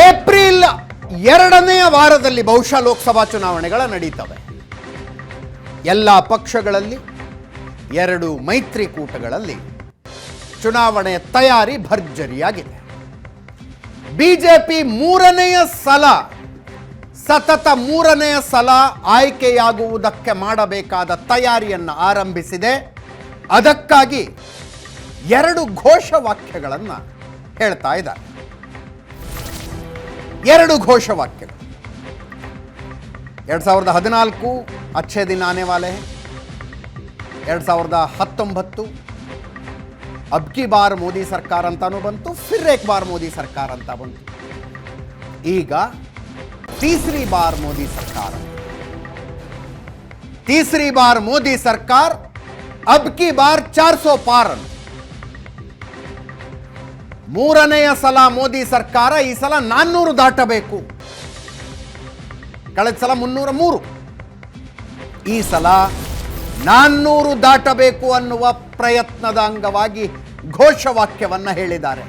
April ಎರಡನೆಯ ವಾರದಲ್ಲಿ ಬಹುಶಃ ಲೋಕಸಭಾ ಚುನಾವಣೆಗಳ ನಡೀತವೆ. ಎಲ್ಲ ಪಕ್ಷಗಳಲ್ಲಿ, ಎರಡು ಮೈತ್ರಿಕೂಟಗಳಲ್ಲಿ ಚುನಾವಣೆ ತಯಾರಿ ಭರ್ಜರಿಯಾಗಿದೆ. ಬಿಜೆಪಿ ಮೂರನೆಯ ಸಲ, ಸತತ ಮೂರನೆಯ ಸಲ ಆಯ್ಕೆಯಾಗುವುದಕ್ಕೆ ಮಾಡಬೇಕಾದ ತಯಾರಿಯನ್ನು ಆರಂಭಿಸಿದೆ. ಅದಕ್ಕಾಗಿ ಎರಡು ಘೋಷವಾಕ್ಯಗಳನ್ನು ಹೇಳ್ತಾ ಇದ್ದಾರೆ. ಎರಡು ಘೋಷವಾಕ್ಯಗಳು ಎರಡು ಸಾವಿರದ ಹದಿನಾಲ್ಕು ಅಚ್ಚೇ ದಿನ ಆನೆ ವಾಲೆ ಹೈ. ಎರಡು ಸಾವಿರದ ಹತ್ತೊಂಬತ್ತು ಅಬ್ಕಿ ಬಾರ್ ಮೋದಿ ಸರ್ಕಾರ ಅಂತಾನೂ ಬಂತು ಫಿರ್ ಏಕ್ ಬಾರ್ ಮೋದಿ ಸರ್ಕಾರ ಅಂತ ಬಂತು ಈಗ तीसरी बार मोदी सरकार तीसरी बार मोदी सरकार अब की बार 400 पार ಅಂತ. ಮೂರನೆಯ ಸಲ ಮೋದಿ ಸರ್ಕಾರ ಈ ಸಲ ನಾನ್ನೂರು ದಾಟಬೇಕು. ಕಳೆದ ಸಲ ಮುನ್ನೂರ ಮೂರು. ಈ ಸಲ ನಾನ್ನೂರು ದಾಟಬೇಕು ಅನ್ನುವ ಪ್ರಯತ್ನದ ಅಂಗವಾಗಿ ಘೋಷವಾಕ್ಯವನ್ನು ಹೇಳಿದ್ದಾರೆ.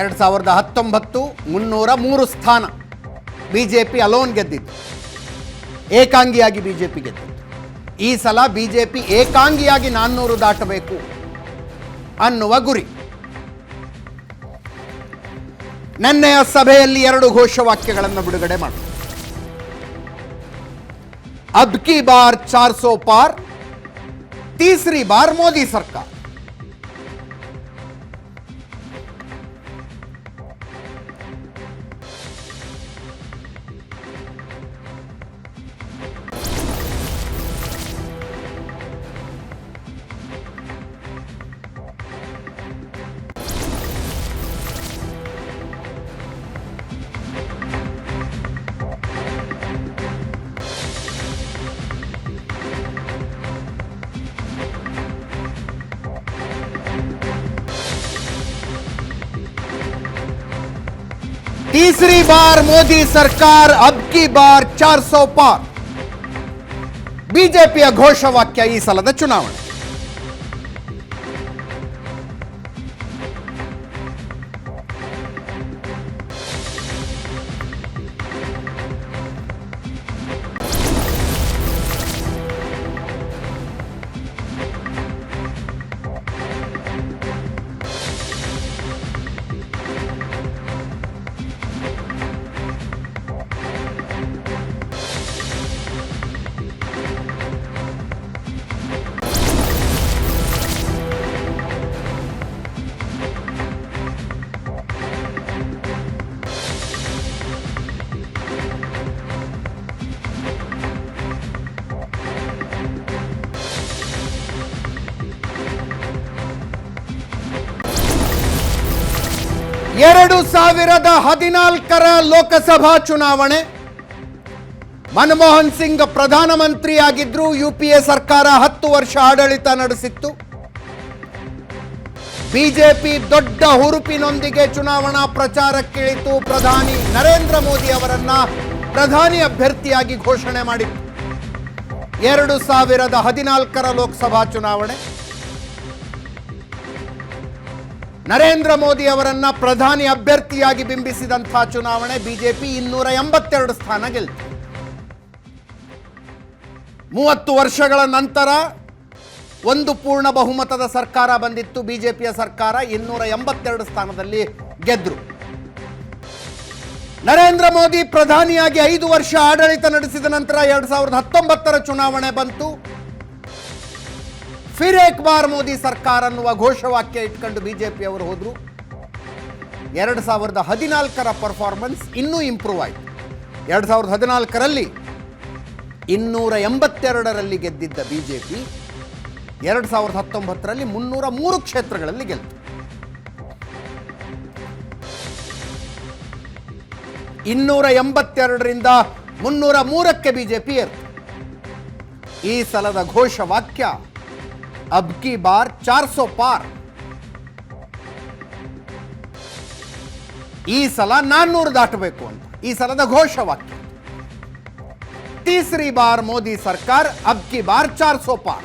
ಎರಡು ಸಾವಿರದ ಹತ್ತೊಂಬತ್ತು ಮುನ್ನೂರ ಮೂರು ಸ್ಥಾನ ಬಿ ಜೆ ಪಿ ಅಲೋನ್ ಗೆದ್ದಿತ್ತು. ಏಕಾಂಗಿಯಾಗಿ ಬಿ ಜೆ ಪಿ ಗೆದ್ದಿತ್ತು. ಈ ಸಲ ಬಿ ಜೆ ಪಿ ಏಕಾಂಗಿಯಾಗಿ ನಾನ್ನೂರು ದಾಟಬೇಕು ಅನ್ನುವ ಗುರಿ. ನಿನ್ನೆಯ ಸಭೆಯಲ್ಲಿ ಎರಡು ಘೋಷವಾಕ್ಯಗಳನ್ನು ಬಿಡುಗಡೆ ಮಾಡಿ. ಅಬ್ಕಿ ಬಾರ್ ಚಾರ್ ಸೋ ಪಾರ್, ತೀಸರಿ ಬಾರ್ ಮೋದಿ ಸರ್ಕಾರ. तीसरी बार मोदी सरकार अब की बार 400 ಪಾರ್ ಬಿಜೆಪಿಯ ಘೋಷವಾಕ್ಯ ಈ ಸಲದ ಚುನಾವಣೆ ಎರಡು ಸಾವಿರದ ಹದಿನಾಲ್ಕರ ಲೋಕಸಭಾ ಚುನಾವಣೆ. ಮನಮೋಹನ್ ಸಿಂಗ್ ಪ್ರಧಾನಮಂತ್ರಿಯಾಗಿದ್ದರು ಯು ಪಿ ಸರ್ಕಾರ ಹತ್ತು ವರ್ಷ ಆಡಳಿತ ನಡೆಸಿತ್ತು. ಬಿಜೆಪಿ ದೊಡ್ಡ ಹುರುಪಿನೊಂದಿಗೆ ಚುನಾವಣಾ ಪ್ರಚಾರಕ್ಕಿಳಿತು ಪ್ರಧಾನಿ ನರೇಂದ್ರ ಮೋದಿ ಅವರನ್ನ ಪ್ರಧಾನಿ ಅಭ್ಯರ್ಥಿಯಾಗಿ ಘೋಷಣೆ ಮಾಡಿತ್ತು. ಎರಡು ಸಾವಿರದ ಹದಿನಾಲ್ಕರ ಲೋಕಸಭಾ ಚುನಾವಣೆ. ನರೇಂದ್ರ ಮೋದಿ ಅವರನ್ನ ಪ್ರಧಾನಿ ಅಭ್ಯರ್ಥಿಯಾಗಿ ಬಿಂಬಿಸಿದಂತಹ ಚುನಾವಣೆ ಬಿಜೆಪಿ ಇನ್ನೂರ ಎಂಬತ್ತೆರಡು ಸ್ಥಾನ ಗೆಲ್ತು ಮೂವತ್ತು ವರ್ಷಗಳ ನಂತರ ಒಂದು ಪೂರ್ಣ ಬಹುಮತದ ಸರ್ಕಾರ ಬಂದಿತ್ತು. ಬಿಜೆಪಿಯ ಸರ್ಕಾರ ಇನ್ನೂರ ಎಂಬತ್ತೆರಡು ಸ್ಥಾನದಲ್ಲಿ ಗೆದ್ರು. ನರೇಂದ್ರ ಮೋದಿ ಪ್ರಧಾನಿಯಾಗಿ ಐದು ವರ್ಷ ಆಡಳಿತ ನಡೆಸಿದ ನಂತರ ಎರಡ್ ಸಾವಿರದ ಹತ್ತೊಂಬತ್ತರ ಚುನಾವಣೆ ಬಂತು. ಫಿರ್ ಏಕ್ ಬಾರ್ ಮೋದಿ ಸರ್ಕಾರ ಅನ್ನುವ ಘೋಷವಾಕ್ಯ ಇಟ್ಕೊಂಡು ಬಿಜೆಪಿ ಅವರು ಹೋದರು. ಎರಡು ಸಾವಿರದ ಹದಿನಾಲ್ಕರ ಪರ್ಫಾರ್ಮೆನ್ಸ್ ಇನ್ನೂ ಇಂಪ್ರೂವ್ ಆಯಿತು. ಎರಡು ಸಾವಿರದ ಹದಿನಾಲ್ಕರಲ್ಲಿ ಇನ್ನೂರ ಎಂಬತ್ತೆರಡರಲ್ಲಿ ಗೆದ್ದಿದ್ದ ಬಿಜೆಪಿ, ಎರಡು ಸಾವಿರದ ಹತ್ತೊಂಬತ್ತರಲ್ಲಿ ಮುನ್ನೂರ ಮೂರು ಕ್ಷೇತ್ರಗಳಲ್ಲಿ ಗೆಲ್ತು. ಇನ್ನೂರ ಎಂಬತ್ತೆರಡರಿಂದ ಮುನ್ನೂರ ಮೂರಕ್ಕೆ ಬಿಜೆಪಿ ಏರ್ತು. ಈ ಸಲದ ಘೋಷವಾಕ್ಯ ಅಬ್ ಕಿ ಬಾರ್ ಚಾರ್ ಸೋ ಪಾರ್ ಈ ಸಲ ನಾನ್ನೂರು ದಾಟಬೇಕು ಅಂತ ಈ ಸಲದ ಘೋಷವಾಕ್ಯ तीसरी बार मोदी सरकार अब की बार 400 पार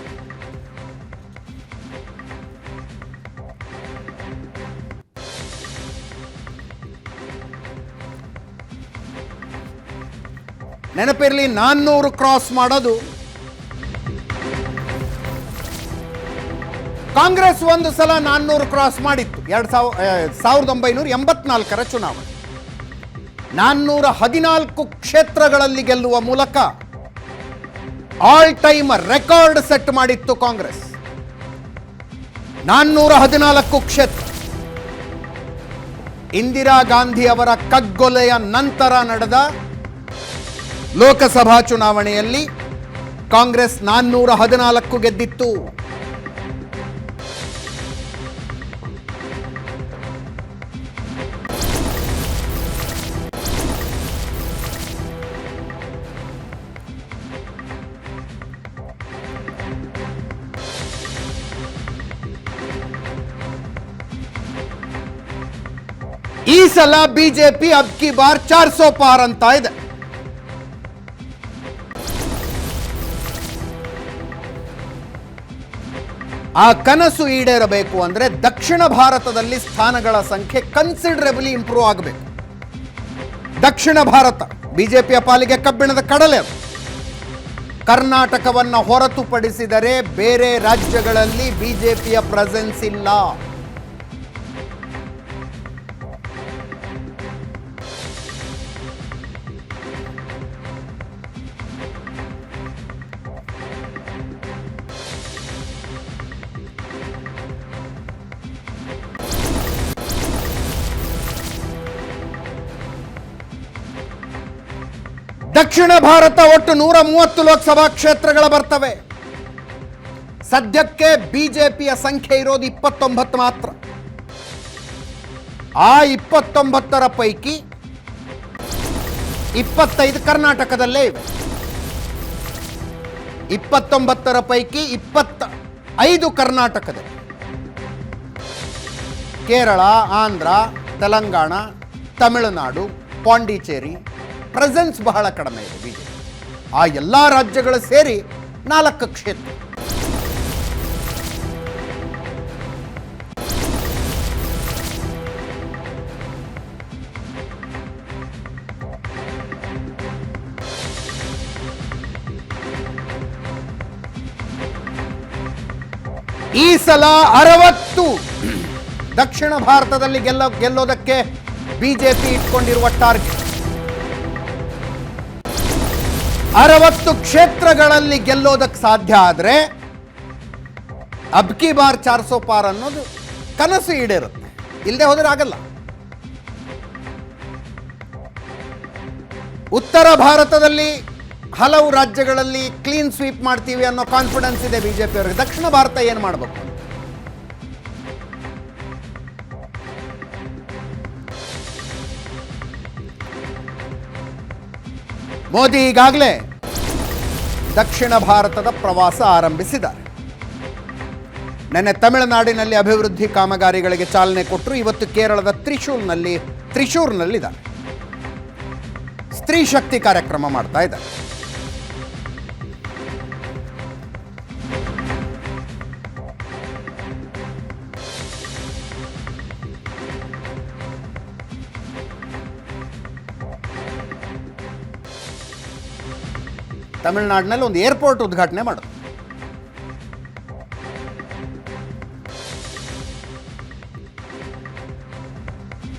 ನೆನಪಿರಲಿ ನಾನ್ನೂರು ಕ್ರಾಸ್ ಮಾಡೋದು ಕಾಂಗ್ರೆಸ್ ಒಂದು ಸಲ ನಾನ್ನೂರು ಕ್ರಾಸ್ ಮಾಡಿತ್ತು. ಎರಡು ಸಾವಿರ ಸಾವಿರದ ಒಂಬೈನೂರ ಎಂಬತ್ನಾಲ್ಕರ ಚುನಾವಣೆ. ನಾನ್ನೂರ ಹದಿನಾಲ್ಕು ಕ್ಷೇತ್ರಗಳಲ್ಲಿ ಗೆಲ್ಲುವ ಮೂಲಕ ಆಲ್ ಟೈಮ್ ರೆಕಾರ್ಡ್ ಸೆಟ್ ಮಾಡಿತ್ತು ಕಾಂಗ್ರೆಸ್. ನಾನ್ನೂರ ಹದಿನಾಲ್ಕು ಕ್ಷೇತ್ರ. ಇಂದಿರಾ ಗಾಂಧಿ ಅವರ ಕಗ್ಗೊಲೆಯ ನಂತರ ನಡೆದ ಲೋಕಸಭಾ ಚುನಾವಣೆಯಲ್ಲಿ ಕಾಂಗ್ರೆಸ್ ನಾನ್ನೂರ ಹದಿನಾಲ್ಕು ಗೆದ್ದಿತ್ತು. ಸಲ ಬಿಜೆಪಿ ಅಬ್ಕಿ ಬಾರ್ ಚಾರ್ ಸೋ ಪಾರ್ ಅಂತ ಇದೆ. ಆ ಕನಸು ಈಡೇರಬೇಕು ಅಂದ್ರೆ ದಕ್ಷಿಣ ಭಾರತದಲ್ಲಿ ಸ್ಥಾನಗಳ ಸಂಖ್ಯೆ ಕನ್ಸಿಡರಬಲಿ ಇಂಪ್ರೂವ್ ಆಗಬೇಕು. ದಕ್ಷಿಣ ಭಾರತ, ಬಿಜೆಪಿಯ ಪಾಲಿಗೆ ಕಬ್ಬಿಣದ ಕಡಲೆ ಅದು. ಕರ್ನಾಟಕವನ್ನು ಹೊರತುಪಡಿಸಿದರೆ ಬೇರೆ ರಾಜ್ಯಗಳಲ್ಲಿ ಬಿಜೆಪಿಯ ಪ್ರೆಸೆನ್ಸ್ ಇಲ್ಲ. ದಕ್ಷಿಣ ಭಾರತ ಒಟ್ಟು ನೂರ ಮೂವತ್ತು ಲೋಕಸಭಾ ಕ್ಷೇತ್ರಗಳ ಬರ್ತವೆ. ಸದ್ಯಕ್ಕೆ ಬಿಜೆಪಿಯ ಸಂಖ್ಯೆ ಇರೋದು ಇಪ್ಪತ್ತೊಂಬತ್ತು ಮಾತ್ರ. ಆ ಇಪ್ಪತ್ತೊಂಬತ್ತರ ಪೈಕಿ ಇಪ್ಪತ್ತೈದು ಕರ್ನಾಟಕದಲ್ಲೇ ಇವೆ. ಇಪ್ಪತ್ತೊಂಬತ್ತರ ಪೈಕಿ ಇಪ್ಪತ್ತ ಐದು ಕರ್ನಾಟಕದ ಕೇರಳ, ಆಂಧ್ರ, ತೆಲಂಗಾಣ, ತಮಿಳುನಾಡು, ಪಾಂಡಿಚೇರಿ ಪ್ರೆಸೆನ್ಸ್ ಬಹಳ ಕಡಿಮೆ ಇದೆ ಬಿಜೆಪಿ ಆ ಎಲ್ಲ ರಾಜ್ಯಗಳು ಸೇರಿ ನಾಲ್ಕು ಕ್ಷೇತ್ರ. ಈ ಸಲ ಅರವತ್ತು. ದಕ್ಷಿಣ ಭಾರತದಲ್ಲಿ ಗೆಲ್ಲ, ಗೆಲ್ಲೋದಕ್ಕೆ ಬಿಜೆಪಿ ಇಟ್ಕೊಂಡಿರುವ ಟಾರ್ಗೆಟ್ ಅರವತ್ತು ಕ್ಷೇತ್ರಗಳಲ್ಲಿ ಗೆಲ್ಲೋದಕ್ಕೆ ಸಾಧ್ಯ ಆದರೆ ಅಬ್ಕಿ ಬಾರ್ ಚಾರ್ಸೋ ಪಾರ್ ಅನ್ನೋದು ಕನಸು ಈಡೇರುತ್ತೆ. ಇಲ್ಲದೆ ಹೋದರೆ ಆಗಲ್ಲ. ಉತ್ತರ ಭಾರತದಲ್ಲಿ ಹಲವು ರಾಜ್ಯಗಳಲ್ಲಿ ಕ್ಲೀನ್ ಸ್ವೀಪ್ ಮಾಡ್ತೀವಿ ಅನ್ನೋ ಕಾನ್ಫಿಡೆನ್ಸ್ ಇದೆ ಬಿಜೆಪಿಯವರಿಗೆ. ದಕ್ಷಿಣ ಭಾರತ ಏನು ಮಾಡಬೇಕು? ಮೋದಿ ಈಗಾಗಲೇ ದಕ್ಷಿಣ ಭಾರತದ ಪ್ರವಾಸ ಆರಂಭಿಸಿದ್ದಾರೆ. ನೆನ್ನೆ ತಮಿಳುನಾಡಿನಲ್ಲಿ ಅಭಿವೃದ್ಧಿ ಕಾಮಗಾರಿಗಳಿಗೆ ಚಾಲನೆ ಕೊಟ್ಟರು. ಇವತ್ತು ಕೇರಳದ ತ್ರಿಶೂರ್ನಲ್ಲಿ ತ್ರಿಶೂರ್ನಲ್ಲಿದ್ದಾರೆ. ಸ್ತ್ರೀ ಶಕ್ತಿ ಕಾರ್ಯಕ್ರಮ ಮಾಡ್ತಾ ಇದ್ದಾರೆ. ತಮಿಳುನಾಡಿನಲ್ಲಿ ಒಂದು ಏರ್ಪೋರ್ಟ್ ಉದ್ಘಾಟನೆ ಮಾಡೋದು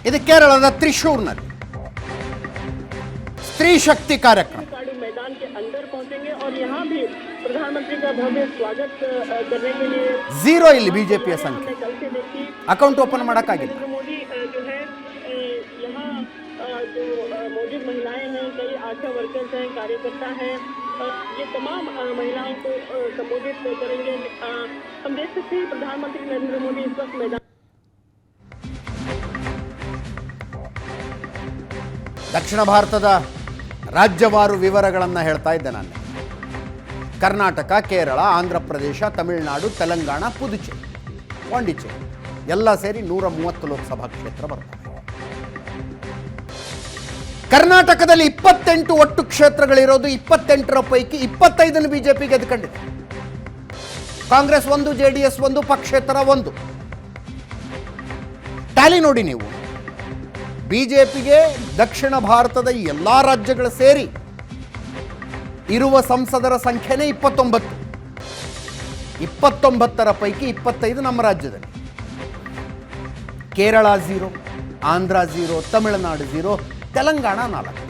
ಇದು ಕೇರಳದ ತ್ರಿಶೂರ್ನಲ್ಲಿ ಸ್ತ್ರೀ ಶಕ್ತಿ ಕಾರ್ಯಕ್ರಮ गाड़ी मैदान के अंदर पहुंचेंगे और यहाँ भी प्रधानमंत्री का भव्य स्वागत अ, करने के लिए ಝೀರೋ ಇಲ್ಲಿ ಬಿಜೆಪಿಯ ಸಂಖ್ಯೆ हमने कल से देखी ಅಕೌಂಟ್ ಓಪನ್ ಮಾಡೋಕ್ಕಾಗಿಲ್ಲ नरेंद्र मोदी अ, जो है अ, यहाँ अ, जो अ, मौजूद महिलाएं हैं कई आशा वर्कर्स हैं कार्यकर्ता हैं अ, ये तमाम अ, महिलाओं को अ, संबोधित करेंगे अ, हम देख सकते हैं प्रधानमंत्री नरेंद्र मोदी इस वक्त मैदान ದಕ್ಷಿಣ ಭಾರತದ ರಾಜ್ಯವಾರು ವಿವರಗಳನ್ನು ಹೇಳ್ತಾ ಇದ್ದೆ ನಾನು ಕರ್ನಾಟಕ ಕೇರಳ ಆಂಧ್ರ ಪ್ರದೇಶ ತಮಿಳುನಾಡು ತೆಲಂಗಾಣ ಪುದುಚೇರಿ ಪಾಂಡಿಚೇರಿ ಎಲ್ಲ ಸೇರಿ ನೂರ ಮೂವತ್ತು ಲೋಕಸಭಾ ಕ್ಷೇತ್ರ ಬರ್ತವೆ ಕರ್ನಾಟಕದಲ್ಲಿ ಇಪ್ಪತ್ತೆಂಟು ಒಟ್ಟು ಕ್ಷೇತ್ರಗಳಿರೋದು ಇಪ್ಪತ್ತೆಂಟರ ಪೈಕಿ ಇಪ್ಪತ್ತೈದನ್ನು ಬಿಜೆಪಿ ಗೆದ್ದುಕೊಂಡಿದೆ. ಕಾಂಗ್ರೆಸ್ ಒಂದು ಜೆ ಡಿ ಎಸ್ ಒಂದು, ಪಕ್ಷೇತರ ಒಂದು. ಟ್ಯಾಲಿ ನೋಡಿ ನೀವು. ಬಿಜೆಪಿಗೆ ದಕ್ಷಿಣ ಭಾರತದ ಎಲ್ಲ ರಾಜ್ಯಗಳು ಸೇರಿ ಇರುವ ಸಂಸದರ ಸಂಖ್ಯೆನೇ ಇಪ್ಪತ್ತೊಂಬತ್ತು. ಇಪ್ಪತ್ತೊಂಬತ್ತರ ಪೈಕಿ ಇಪ್ಪತ್ತೈದು ನಮ್ಮ ರಾಜ್ಯದಲ್ಲಿ. Kerala zero Andhra zero Tamil Nadu zero Telangana ನಾಲ್ಕು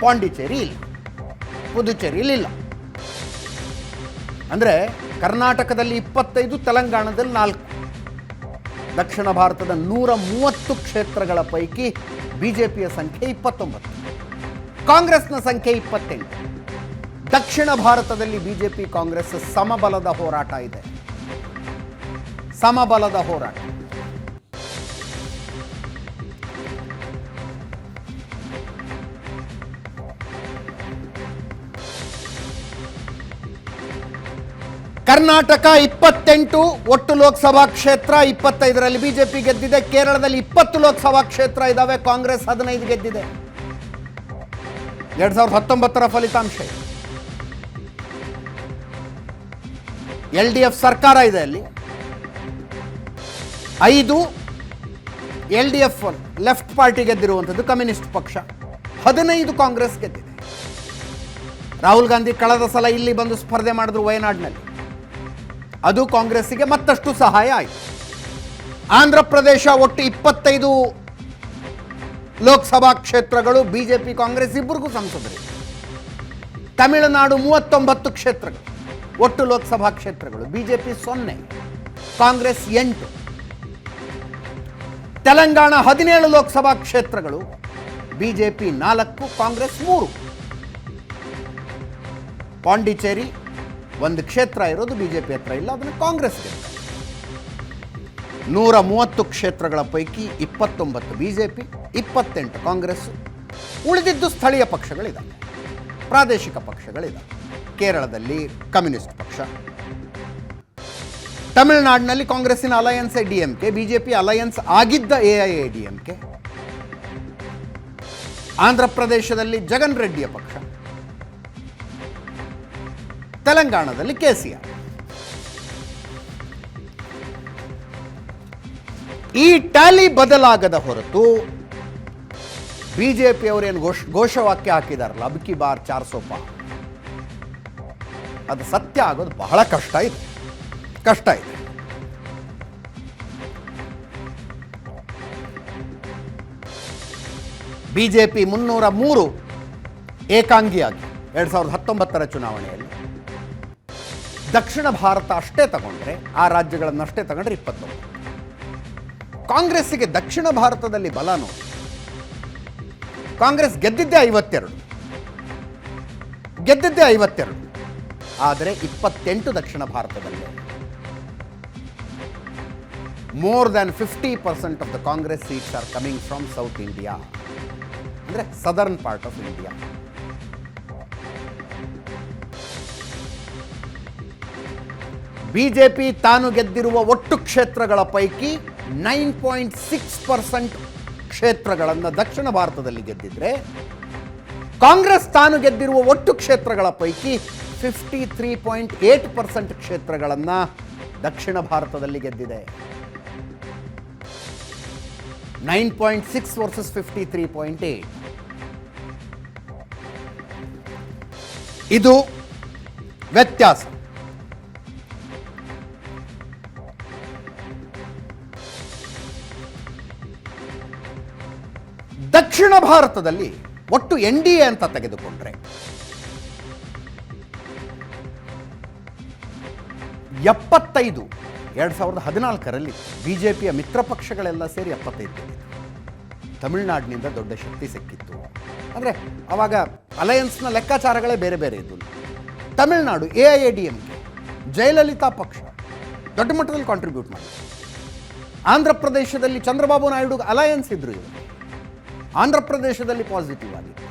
ಪಾಂಡಿಚೇರಿ ಇಲ್ಲ ಪುದುಚೇರಿಲಿ ಇಲ್ಲ. ಅಂದರೆ ಕರ್ನಾಟಕದಲ್ಲಿ ಇಪ್ಪತ್ತೈದು, ತೆಲಂಗಾಣದಲ್ಲಿ ನಾಲ್ಕು. ದಕ್ಷಿಣ ಭಾರತದ ನೂರ ಮೂವತ್ತು ಕ್ಷೇತ್ರಗಳ ಪೈಕಿ ಬಿಜೆಪಿಯ ಸಂಖ್ಯೆ ಇಪ್ಪತ್ತೊಂಬತ್ತು. ಕಾಂಗ್ರೆಸ್ನ ಸಂಖ್ಯೆ ಇಪ್ಪತ್ತೆಂಟು. ದಕ್ಷಿಣ ಭಾರತದಲ್ಲಿ ಬಿಜೆಪಿ, ಕಾಂಗ್ರೆಸ್ ಸಮಬಲದ ಹೋರಾಟ ಇದೆ. ಸಮಬಲದ ಹೋರಾಟ. ಕರ್ನಾಟಕ ಇಪ್ಪತ್ತೆಂಟು, ಒಟ್ಟು ಲೋಕಸಭಾ ಕ್ಷೇತ್ರ ಇಪ್ಪತ್ತೈದರಲ್ಲಿ ಬಿಜೆಪಿ ಗೆದ್ದಿದೆ. ಕೇರಳದಲ್ಲಿ ಇಪ್ಪತ್ತು ಲೋಕಸಭಾ ಕ್ಷೇತ್ರ ಇದ್ದಾವೆ ಕಾಂಗ್ರೆಸ್ ಹದಿನೈದು ಗೆದ್ದಿದೆ. ಎರಡ್ ಸಾವಿರದ ಹತ್ತೊಂಬತ್ತರ ಫಲಿತಾಂಶ. ಎಲ್ ಡಿ ಎಫ್ ಸರ್ಕಾರ ಇದೆ ಅಲ್ಲಿ. ಐದು, L D F left party ಗೆದ್ದಿರುವಂಥದ್ದು communist ಪಕ್ಷ. ಹದಿನೈದು ಕಾಂಗ್ರೆಸ್ ಗೆದ್ದಿದೆ. ರಾಹುಲ್ ಗಾಂಧಿ ಕಳೆದ ಸಲ ಇಲ್ಲಿ ಬಂದು ಸ್ಪರ್ಧೆ ಮಾಡಿದ್ರು ವಯನಾಡ್ನಲ್ಲಿ. ಅದು ಕಾಂಗ್ರೆಸ್ಸಿಗೆ ಮತ್ತಷ್ಟು ಸಹಾಯ ಆಯಿತು. ಆಂಧ್ರ ಪ್ರದೇಶ ಒಟ್ಟು ಇಪ್ಪತ್ತೈದು ಲೋಕಸಭಾ ಕ್ಷೇತ್ರಗಳು, ಬಿಜೆಪಿ, ಕಾಂಗ್ರೆಸ್ ಇಬ್ಬರಿಗೂ ಸಂಸದರು. ತಮಿಳುನಾಡು ಮೂವತ್ತೊಂಬತ್ತು ಕ್ಷೇತ್ರಗಳು, ಒಟ್ಟು ಲೋಕಸಭಾ ಕ್ಷೇತ್ರಗಳು, ಬಿಜೆಪಿ ಸೊನ್ನೆ, ಕಾಂಗ್ರೆಸ್ ಎಂಟು. ತೆಲಂಗಾಣ ಹದಿನೇಳು ಲೋಕಸಭಾ ಕ್ಷೇತ್ರಗಳು, ಬಿಜೆಪಿ ನಾಲ್ಕು, ಕಾಂಗ್ರೆಸ್ ಮೂರು. ಪಾಂಡಿಚೇರಿ ಒಂದು ಕ್ಷೇತ್ರ ಇರೋದು ಬಿಜೆಪಿ ಹತ್ರ ಇಲ್ಲ, ಅದನ್ನು ಕಾಂಗ್ರೆಸ್ ಗೆಲ್ತಾರೆ ನೂರ ಮೂವತ್ತು ಕ್ಷೇತ್ರಗಳ ಪೈಕಿ ಇಪ್ಪತ್ತೊಂಬತ್ತು ಬಿಜೆಪಿ, ಇಪ್ಪತ್ತೆಂಟು ಕಾಂಗ್ರೆಸ್. ಉಳಿದಿದ್ದು ಸ್ಥಳೀಯ ಪಕ್ಷಗಳಿದ್ದಾವೆ ಪ್ರಾದೇಶಿಕ ಪಕ್ಷಗಳಿದ್ದಾವೆ ಕೇರಳದಲ್ಲಿ ಕಮ್ಯುನಿಸ್ಟ್ ಪಕ್ಷ. ತಮಿಳುನಾಡಿನಲ್ಲಿ ಕಾಂಗ್ರೆಸ್ಸಿನ alliance D M K, BJP alliance ಆಗಿದ್ದ A I A D M K. Andhra Jagan ರೆಡ್ಡಿಯ ಪಕ್ಷ. ತೆಲಂಗಾಣದಲ್ಲಿ ಕೆಸಿಆರ್ ಈ ಟ್ಯಾಲಿ ಬದಲಾಗದ ಹೊರತು ಬಿಜೆಪಿ ಅವರೇನು ಘೋಷ ಘೋಷವಾಕ್ಯ ಹಾಕಿದಾರಲ್ಲ ಅಬ್ಕಿ ಬಾರ್ ಚಾರ್ ಸೋಪ ಅದು ಸತ್ಯ ಆಗೋದು ಬಹಳ ಕಷ್ಟ ಇದೆ. ಕಷ್ಟ ಇದೆ. ಬಿಜೆಪಿ ಮುನ್ನೂರ ಮೂರು ಏಕಾಂಗಿಯಾಗಿ ಎರಡು ಸಾವಿರದ ಹತ್ತೊಂಬತ್ತರ ಚುನಾವಣೆಯಲ್ಲಿ ದಕ್ಷಿಣ ಭಾರತ ಅಷ್ಟೇ ತಗೊಂಡ್ರೆ, ಆ ರಾಜ್ಯಗಳನ್ನಷ್ಟೇ ತಗೊಂಡ್ರೆ ಇಪ್ಪತ್ತೊಂಬತ್ತು ಕಾಂಗ್ರೆಸ್ಸಿಗೆ ದಕ್ಷಿಣ ಭಾರತದಲ್ಲಿ ಬಲ ನೋಡಿ. ಕಾಂಗ್ರೆಸ್ ಗೆದ್ದಿದ್ದೇ ಐವತ್ತೆರಡು. ಗೆದ್ದಿದ್ದೇ ಐವತ್ತೆರಡು. ಆದರೆ ಇಪ್ಪತ್ತೆಂಟು ದಕ್ಷಿಣ ಭಾರತದಲ್ಲಿ. More than fifty percent of the Congress seats are coming from south India ಅಂದರೆ southern part of India BJP ತಾನು ಗೆದ್ದಿರುವ ಒಟ್ಟು ಕ್ಷೇತ್ರಗಳ ಪೈಕಿ ನೈನ್ ಪಾಯಿಂಟ್ ಸಿಕ್ಸ್ ಪರ್ಸೆಂಟ್ ಕ್ಷೇತ್ರಗಳನ್ನು ದಕ್ಷಿಣ ಭಾರತದಲ್ಲಿ ಗೆದ್ದಿದ್ರೆ, ಕಾಂಗ್ರೆಸ್ ತಾನು ಗೆದ್ದಿರುವ ಒಟ್ಟು ಕ್ಷೇತ್ರಗಳ ಪೈಕಿ fifty three point eight percent ಕ್ಷೇತ್ರಗಳನ್ನು ದಕ್ಷಿಣ ಭಾರತದಲ್ಲಿ ಗೆದ್ದಿದೆ. Nine point six versus fifty three point eight. ಇದು ವ್ಯತ್ಯಾಸ. ದಕ್ಷಿಣ ಭಾರತದಲ್ಲಿ ಒಟ್ಟು ಎನ್ ಡಿ ಎ ಅಂತ ತೆಗೆದುಕೊಂಡ್ರೆ ಎಪ್ಪತ್ತೈದು, ಎರಡು ಸಾವಿರದ ಹದಿನಾಲ್ಕರಲ್ಲಿ ಬಿಜೆಪಿಯ ಮಿತ್ರ ಪಕ್ಷಗಳೆಲ್ಲ ಸೇರಿ ಎಪ್ಪತ್ತೈದು. ತಮಿಳುನಾಡಿನಿಂದ ದೊಡ್ಡ ಶಕ್ತಿ ಸಿಕ್ಕಿತ್ತು. ಅಂದರೆ ಅವಾಗ ಅಲಯನ್ಸ್ನ ಲೆಕ್ಕಾಚಾರಗಳೇ ಬೇರೆ ಬೇರೆ ಇದ್ದು Tamil Nadu A I A D M K Jayalalithaa ಪಕ್ಷ ದೊಡ್ಡ ಮಟ್ಟದಲ್ಲಿ ಕಾಂಟ್ರಿಬ್ಯೂಟ್ ಮಾಡಿ ಆಂಧ್ರ ಪ್ರದೇಶದಲ್ಲಿ ಚಂದ್ರಬಾಬು ನಾಯ್ಡು ಅಲಯನ್ಸ್ ಇದ್ರು ಇವರು. ಆಂಧ್ರ ಪ್ರದೇಶದಲ್ಲಿ ಪಾಸಿಟಿವ್ ಆಗಿದೆ.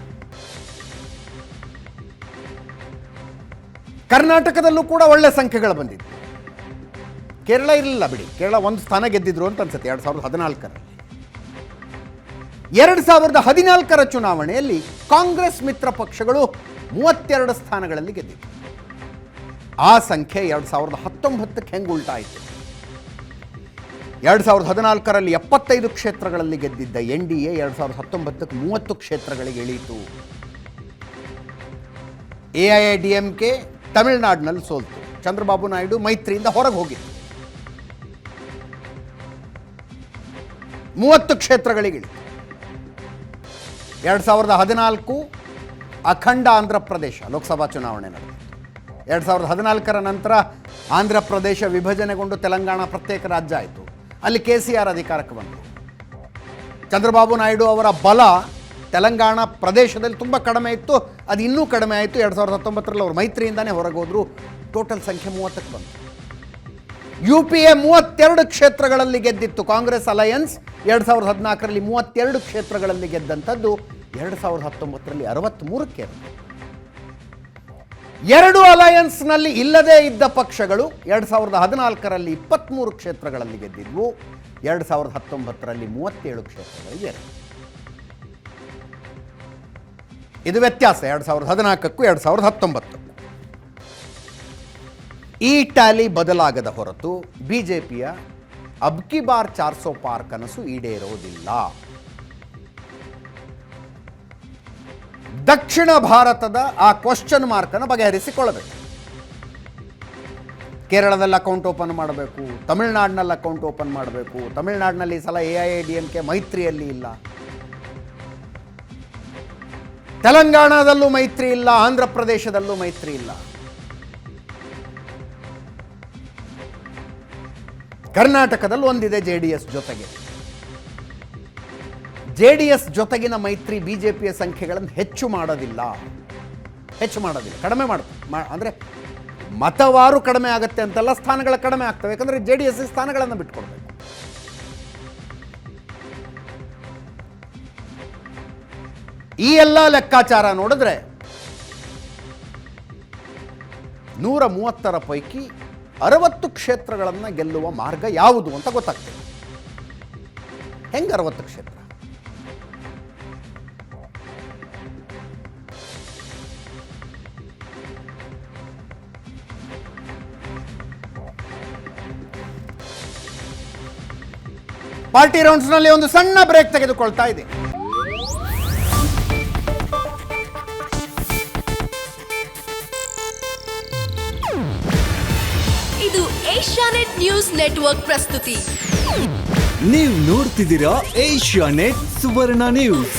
ಕರ್ನಾಟಕದಲ್ಲೂ ಕೂಡ ಒಳ್ಳೆ ಸಂಖ್ಯೆಗಳು ಬಂದಿದೆ. ಕೇರಳ ಇರಲಿಲ್ಲ ಬಿಡಿ. ಕೇರಳ ಒಂದು ಸ್ಥಾನ ಗೆದ್ದಿದ್ರು ಅಂತ ಅನ್ಸುತ್ತೆ, ಎರಡು ಸಾವಿರದ ಹದಿನಾಲ್ಕರಲ್ಲಿ. ಎರಡು ಸಾವಿರದ ಹದಿನಾಲ್ಕರ ಚುನಾವಣೆಯಲ್ಲಿ ಕಾಂಗ್ರೆಸ್ ಮಿತ್ರ ಪಕ್ಷಗಳು ಮೂವತ್ತೆರಡು ಸ್ಥಾನಗಳಲ್ಲಿ ಗೆದ್ದಿತ್ತು. ಆ ಸಂಖ್ಯೆ ಎರಡು ಸಾವಿರದ ಹತ್ತೊಂಬತ್ತಕ್ಕೆ ಹೆಂಗೆ ಉಲ್ಟಾಯಿತು? ಎರಡು ಸಾವಿರದ ಹದಿನಾಲ್ಕರಲ್ಲಿ ಎಪ್ಪತ್ತೈದು ಕ್ಷೇತ್ರಗಳಲ್ಲಿ ಗೆದ್ದಿದ್ದ ಎನ್ ಡಿ ಎ ಎರಡು ಸಾವಿರದ ಹತ್ತೊಂಬತ್ತಕ್ಕೆ ಮೂವತ್ತು ಕ್ಷೇತ್ರಗಳಿಗೆ ಇಳಿಯಿತು. A I I D M K ತಮಿಳುನಾಡಿನಲ್ಲಿ ಸೋಲ್ತು. ಚಂದ್ರಬಾಬು ನಾಯ್ಡು ಮೈತ್ರಿಯಿಂದ ಹೊರಗೆ ಹೋಗಿತ್ತು. ಮೂವತ್ತು ಕ್ಷೇತ್ರಗಳಿಗೆ ಎರಡು ಸಾವಿರದ ಹದಿನಾಲ್ಕು ಅಖಂಡ ಆಂಧ್ರ ಪ್ರದೇಶ ಲೋಕಸಭಾ ಚುನಾವಣೆ ನಡೆದಿತ್ತು. ಎರಡು ಸಾವಿರದ ಹದಿನಾಲ್ಕರ ನಂತರ ಆಂಧ್ರ ಪ್ರದೇಶ ವಿಭಜನೆಗೊಂಡು ತೆಲಂಗಾಣ ಪ್ರತ್ಯೇಕ ರಾಜ್ಯ ಆಯಿತು. ಅಲ್ಲಿ ಕೆ ಸಿ ಆರ್ ಅಧಿಕಾರಕ್ಕೆ ಬಂದರು ಚಂದ್ರಬಾಬು ನಾಯ್ಡು ಅವರ ಬಲ ತೆಲಂಗಾಣ ಪ್ರದೇಶದಲ್ಲಿ ತುಂಬ ಕಡಿಮೆ ಇತ್ತು. ಅದು ಇನ್ನೂ ಕಡಿಮೆ ಆಯಿತು. ಎರಡು ಸಾವಿರದ ಹತ್ತೊಂಬತ್ತರಲ್ಲಿ ಅವರು ಮೈತ್ರಿಯಿಂದನೇ ಹೊರಗೆ ಹೋದರು ಟೋಟಲ್ ಸಂಖ್ಯೆ ಮೂವತ್ತಕ್ಕೆ ಬಂತು. ಯು ಪಿ ಎ ಮೂವತ್ತೆರಡು ಕ್ಷೇತ್ರಗಳಲ್ಲಿ ಗೆದ್ದಿತ್ತು. ಕಾಂಗ್ರೆಸ್ ಅಲಯನ್ಸ್ ಎರಡು ಸಾವಿರದ ಹದಿನಾಲ್ಕರಲ್ಲಿ ಮೂವತ್ತೆರಡು ಕ್ಷೇತ್ರಗಳಲ್ಲಿ ಗೆದ್ದಂಥದ್ದು. ಎರಡು ಸಾವಿರದ ಹತ್ತೊಂಬತ್ತರಲ್ಲಿ ಅರವತ್ತ್ಮೂರಕ್ಕೆ ಏರಿತು. ಎರಡು ಅಲಯನ್ಸ್ನಲ್ಲಿ ಇಲ್ಲದೇ ಇದ್ದ ಪಕ್ಷಗಳು ಎರಡು ಸಾವಿರದ ಹದಿನಾಲ್ಕರಲ್ಲಿ ಇಪ್ಪತ್ತ್ಮೂರು ಕ್ಷೇತ್ರಗಳಲ್ಲಿ ಗೆದ್ದಿದ್ವು, ಎರಡು ಸಾವಿರದ ಹತ್ತೊಂಬತ್ತರಲ್ಲಿ ಮೂವತ್ತೇಳು ಕ್ಷೇತ್ರಗಳಿಗೆ ಏರಿತು. ಇದು ವ್ಯತ್ಯಾಸ, ಎರಡು ಸಾವಿರದ ಹದಿನಾಲ್ಕಕ್ಕೂ ಎರಡು ಸಾವಿರದ ಹತ್ತೊಂಬತ್ತು ಈ ಟ್ಯಾಲಿ ಬದಲಾಗದ ಹೊರತು ಬಿಜೆಪಿಯ ಅಬ್ಕಿ ಬಾರ್ ಚಾರ್ಸೋ ಪಾರ್ಕ್ ಕನಸು ಈಡೇರೋದಿಲ್ಲ ದಕ್ಷಿಣ ಭಾರತದ ಆ ಕ್ವಶನ್ ಮಾರ್ಕನ್ನು ಬಗೆಹರಿಸಿಕೊಳ್ಳಬೇಕು. ಕೇರಳದಲ್ಲಿ ಅಕೌಂಟ್ ಓಪನ್ ಮಾಡಬೇಕು, ತಮಿಳುನಾಡಿನಲ್ಲಿ ಅಕೌಂಟ್ ಓಪನ್ ಮಾಡಬೇಕು, ತಮಿಳ್ನಾಡಿನಲ್ಲಿ ಈ ಸಲ A I D M K ಮೈತ್ರಿಯಲ್ಲಿ ಇಲ್ಲ. ತೆಲಂಗಾಣದಲ್ಲೂ ಮೈತ್ರಿ ಇಲ್ಲ ಆಂಧ್ರ ಪ್ರದೇಶದಲ್ಲೂ ಮೈತ್ರಿ ಇಲ್ಲ. ಕರ್ನಾಟಕದಲ್ಲಿ ಒಂದಿದೆ ಜೆ ಡಿ ಎಸ್ ಜೊತೆಗೆ. ಜೆ ಡಿ ಎಸ್ ಜೊತೆಗಿನ ಮೈತ್ರಿ ಬಿ ಜೆ ಪಿಯ ಸಂಖ್ಯೆಗಳನ್ನು ಹೆಚ್ಚು ಮಾಡೋದಿಲ್ಲ. ಹೆಚ್ಚು ಮಾಡೋದಿಲ್ಲ. ಕಡಿಮೆ ಮಾಡುತ್ತೆ ಮಾ, ಅಂದರೆ ಮತವಾರು ಕಡಿಮೆ ಆಗುತ್ತೆ ಅಂತೆಲ್ಲ ಸ್ಥಾನಗಳು ಕಡಿಮೆ ಆಗ್ತವೆ. ಯಾಕಂದರೆ ಜೆ ಡಿ ಎಸ್ ಸ್ಥಾನಗಳನ್ನು ಬಿಟ್ಕೊಡ್ಬೇಕು. ಈ ಎಲ್ಲ ಲೆಕ್ಕಾಚಾರ ನೋಡಿದ್ರೆ ನೂರ ಮೂವತ್ತರ ಪೈಕಿ ಅರವತ್ತು ಕ್ಷೇತ್ರಗಳನ್ನು ಗೆಲ್ಲುವ ಮಾರ್ಗ ಯಾವುದು ಅಂತ ಗೊತ್ತಾಗ್ತದೆ ಹೆಂಗೆ ಅರವತ್ತು ಕ್ಷೇತ್ರ? ಪಾರ್ಟಿ ರೌಂಡ್ಸ್ನಲ್ಲಿ ಒಂದು ಸಣ್ಣ ಬ್ರೇಕ್ ತೆಗೆದುಕೊಳ್ತಾ ಇದೆ. ಇದು ಏಷ್ಯಾನೆಟ್ ನ್ಯೂಸ್ ನೆಟ್ವರ್ಕ್ ಪ್ರಸ್ತುತಿ. ನೀವು ನೋಡ್ತಿದ್ದೀರಾ ಏಷ್ಯಾ ನೆಟ್ ಸುವರ್ಣ ನ್ಯೂಸ್.